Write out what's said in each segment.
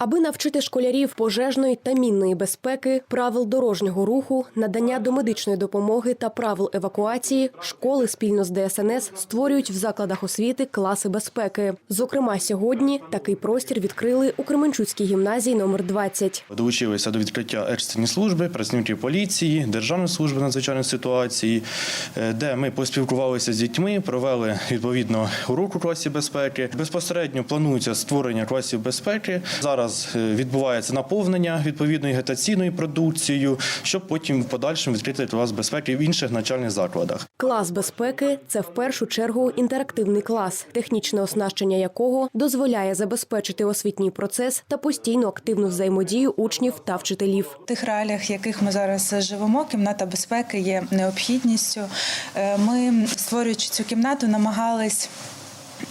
Аби навчити школярів пожежної та мінної безпеки, правил дорожнього руху, надання домедичної допомоги та правил евакуації, школи спільно з ДСНС створюють в закладах освіти класи безпеки. Зокрема, сьогодні такий простір відкрили у Кременчуцькій гімназії номер 20. Долучилися до відкриття екстрені служби, працівники поліції, Державної служби надзвичайної ситуації, е, де ми поспілкувалися з дітьми, провели відповідно урок у класі безпеки. Безпосередньо планується створення класів безпеки. Зараз е, відбувається наповнення відповідною агітаційною продукцією, щоб потім в подальшому відкрити клас безпеки в інших навчальних закладах. Клас безпеки це в першу чергу інтерактивний клас, технічне оснащення якого дозволяє забезпечити освітній процес та постійну активну взаємодію учнів та вчителів. В тих реаліях, в яких ми зараз живемо, кімната безпеки є необхідністю. Е, Ми, створюючи цю кімнату, намагались.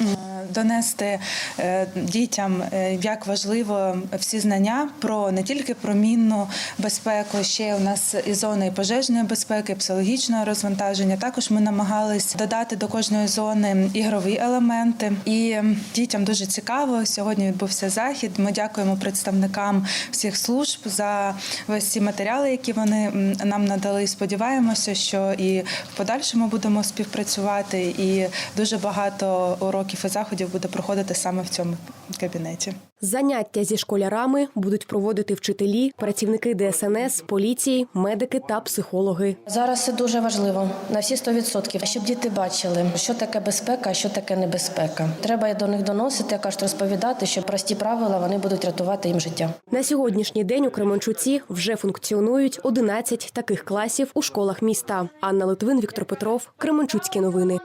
М, Донести е, дітям, е, як важливо всі знання про не тільки про мінну безпеку, ще у нас і зони пожежної безпеки, психологічного розвантаження. Також ми намагались додати до кожної зони ігрові елементи. І дітям дуже цікаво. Сьогодні відбувся захід. Ми дякуємо представникам всіх служб за весь ці матеріали, які вони нам надали. Сподіваємося, що і в подальшому будемо співпрацювати. І дуже багато уроків і заходів буде проходити саме в цьому кабінеті. Заняття зі школярами будуть проводити вчителі, працівники ДСНС, поліції, медики та психологи. Зараз це дуже важливо на всі 100%, щоб діти бачили, що таке безпека, а що таке небезпека. Треба до них доносити, як кажуть, розповідати, що прості правила вони будуть рятувати їм життя. На сьогоднішній день у Кременчуці вже функціонують 11 таких класів у школах міста. Анна Литвин, Віктор Петров, Кременчуцькі новини.